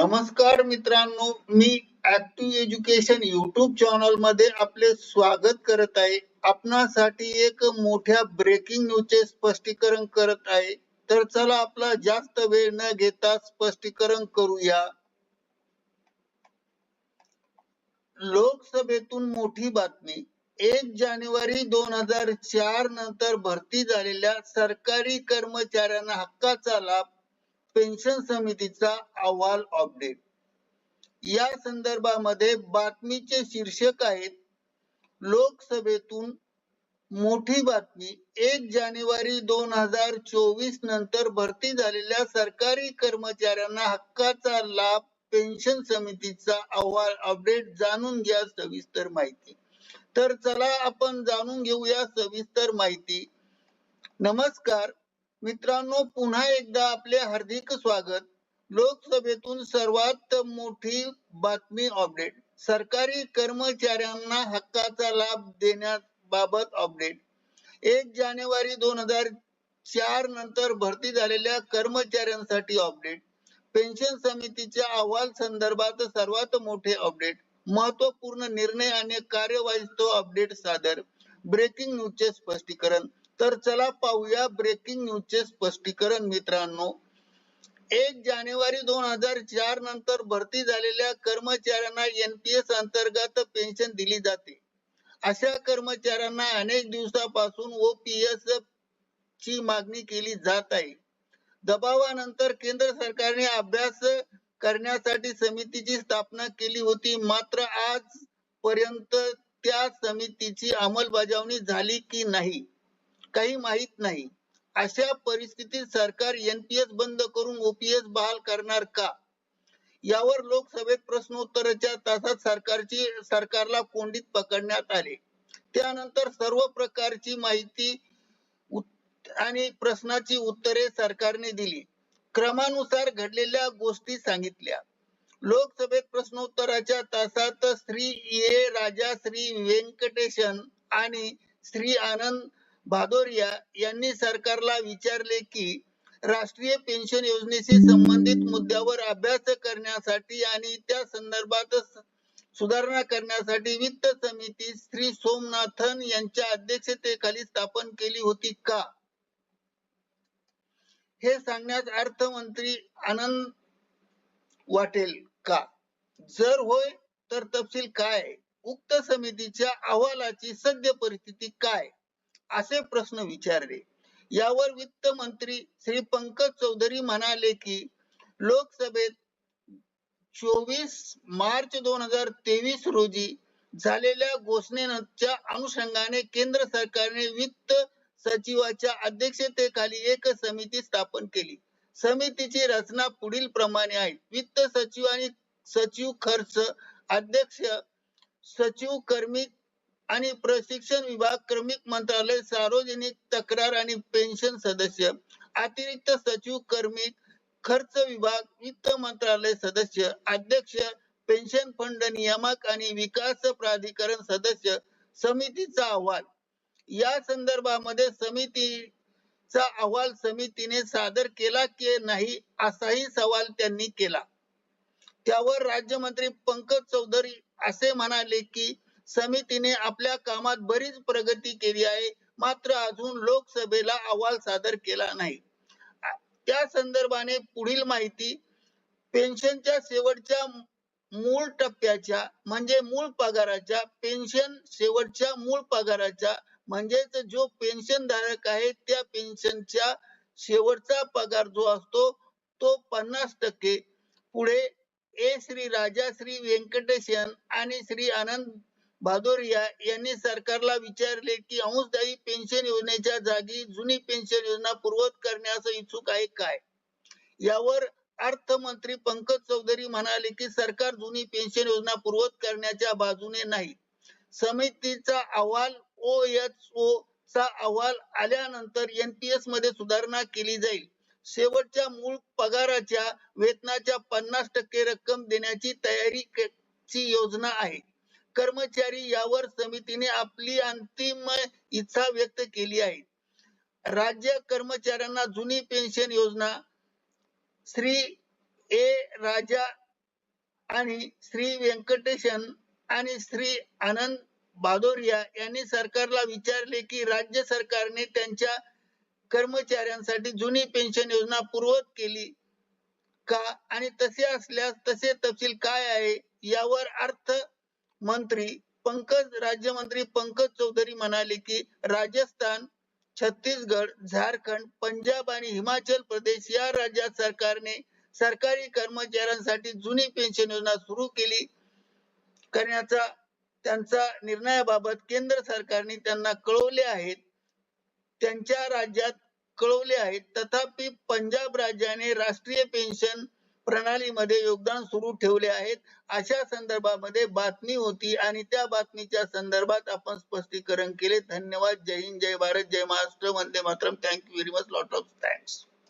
नमस्कार मित्रांनो मी ऍक्टिव्ह एज्युकेशन युट्यूब चॅनलमध्ये आपले स्वागत करत आहे. आपणासाठी एक मोठ्या ब्रेकिंग न्यूजचे स्पष्टीकरण करत आहे. तर चला आपला जास्त वेळ न घेता स्पष्टीकरण करूया. लोकसभेतून मोठी बातमी. एक जानेवारी दोन हजार चार नंतर भरती झालेल्या सरकारी कर्मचाऱ्यांना हक्काचा लाभ पेन्शन समितीचा अहवाल अपडेट. या संदर्भामध्ये बातमीचे शीर्षक आहेत लोकसभेतून मोठी बातमी एक जानेवारी दोन हजार चोवीस नंतर भरती झालेल्या सरकारी कर्मचाऱ्यांना हक्काचा लाभ पेन्शन समितीचा अहवाल अपडेट जाणून घ्या सविस्तर माहिती. तर चला आपण जाणून घेऊया सविस्तर माहिती. नमस्कार मित्रांनो पुन्हा एकदा आपले हार्दिक स्वागत. लोकसभेतून सर्वात मोठी बातमी अपडेट सरकारी कर्मचाऱ्यांना हक्काचा लाभ देण्याबाबत अपडेट एक जानेवारी दोन हजार चार नंतर भरती झालेल्या कर्मचाऱ्यांसाठी अपडेट पेन्शन समितीच्या अहवाल संदर्भात सर्वात मोठे अपडेट महत्त्वपूर्ण निर्णय आणि कार्यवाहीस्तो अपडेट सादर. ब्रेकिंग न्यूजचे स्पष्टीकरण. तर चला पाहूया ब्रेकिंग न्यूजचे स्पष्टीकरण मित्रांनो. एक जानेवारी दोन हजार चार नंतर भरती झालेल्या कर्मचाऱ्यांना एनपीएस अंतर्गत पेन्शन दिली जाते. अशा कर्मचाऱ्यांना अनेक दिवसापासून ओपीएस ची मागणी केली जात आहे. दबावानंतर केंद्र सरकारने अभ्यास करण्यासाठी समितीची स्थापना केली होती. मात्र आज पर्यंत त्या समितीची अंमलबजावणी झाली की नाही? काही माहीत नाही. अशा परिस्थितीत सरकार एनपीएस बंद करून ओपीएस बहाल करणार का? यावर लोकसभेत प्रश्नोत्तराच्या तासात सरकारची सरकारला कोंडीत पकडण्यात आले. त्यानंतर सर्व प्रकारची माहिती आणि प्रश्नाची उत्तरे सरकारने दिली. क्रमानुसार घडलेल्या गोष्टी सांगितल्या. लोकसभेत प्रश्नोत्तराच्या तासात श्री ए राजा श्री व्यंकटेशन आणि श्री आनंद भादोरिया यांनी सरकारला विचारले की राष्ट्रीय पेन्शन योजनेशी संबंधित मुद्द्यावर अभ्यास करण्यासाठी आणि त्या संदर्भात सुधारणा करण्यासाठी वित्त समिती श्री सोमनाथन यांच्या अध्यक्षतेखाली स्थापन केली होती का? हे सांगण्यास अर्थमंत्री आनंद वाटेल का? जर होय तर तपशील काय? उक्त समितीच्या अहवालाची सद्य परिस्थिती काय? असे प्रश्न विचारले. यावर वित्त मंत्री श्री पंकज चौधरी म्हणाले की लोकसभेत चोवीस मार्च दोन हजार तेवीस रोजी झालेल्या घोषणेच्या अनुषंगाने केंद्र सरकारने वित्त सचिवाच्या अध्यक्षतेखाली एक समिती स्थापन केली. समितीची रचना पुढील प्रमाणे आहे. वित्त सचिव आणि सचिव खर्च अध्यक्ष सचिव कर्मिक आणि प्रशिक्षण विभाग क्रमिक मंत्रालय सार्वजनिक तक्रार आणि पेन्शन सदस्य अतिरिक्त सचिव कर्मिक खर्च विभाग वित्त मंत्रालय सदस्य अध्यक्ष पेन्शन फंड नियामक आणि विकास प्राधिकरण सदस्य समितीचा अहवाल. या संदर्भामध्ये समितीचा अहवाल समितीने सादर केला की नाही असाही सवाल त्यांनी केला. त्यावर राज्यमंत्री पंकज चौधरी असे म्हणाले की समितीने आपल्या कामात बरीच प्रगती केली आहे. मात्र अजून लोकसभेला अहवाल सादर केला नाही. त्या संदर्भाने पुढील माहिती पेन्शनच्या शेवटच्या मूळ टप्प्याच्या म्हणजे मूळ पगाराच्या पेन्शन शेवटच्या मूळ पगाराच्या म्हणजेच जो पेन्शन धारक आहे त्या पेन्शनच्या शेवटचा पगार जो असतो तो पन्नास टक्के. पुढे ए श्री राजा श्री व्यंकटेशन आणि श्री आनंद भादोरिया यांनी सरकारला विचारले की अंशदायी पेन्शन योजनेच्या जागी जुनी पेन्शन योजना पूर्वत करण्यास इच्छुक आहे काय? यावर अर्थमंत्री पंकज चौधरी म्हणाले की सरकार जुनी पेन्शन योजना पूर्वत करण्याच्या बाजूने नाही. समितीचा अहवाल ओ एच ओ चा अहवाल आल्यानंतर एनपीएसमध्ये सुधारणा केली जाईल. शेवटच्या मूळ पगाराच्या वेतनाच्या पन्नास टक्के रक्कम देण्याची तयारी ची योजना आहे. कर्मचारी यावर समितीने आपली अंतिम इच्छा व्यक्त केली आहे. राज्य कर्मचाऱ्यांना जुनी पेन्शन योजना श्री ए राजा आणि श्री व्यंकटेशन आणि श्री आनंद बादोरिया यांनी सरकारला विचारले की राज्य सरकारने त्यांच्या कर्मचाऱ्यांसाठी जुनी पेन्शन योजना पूर्वत केली का? आणि तसे असल्यास तसे तपशील काय आहे? यावर अर्थ मंत्री पंकज राज्यमंत्री पंकज चौधरी म्हणाले की राजस्थान छत्तीसगड झारखंड पंजाब आणि हिमाचल प्रदेश या राज्यात सरकारने सरकारी कर्मचाऱ्यांसाठी जुनी पेन्शन योजना सुरू केली करण्याचा त्यांचा निर्णयाबाबत केंद्र सरकारने त्यांना कळवले आहेत. त्यांच्या राज्यात कळवले आहेत. तथापि पंजाब राज्याने राष्ट्रीय पेन्शन प्रणालीमध्ये योगदान सुरू ठेवले आहेत. अशा संदर्भामध्ये बातमी होती आणि त्या बातमीच्या संदर्भात आपण स्पष्टीकरण केले. धन्यवाद. जय हिंद जय भारत जय महाराष्ट्र. वंदे Mataram. Thank you very much lot of thanks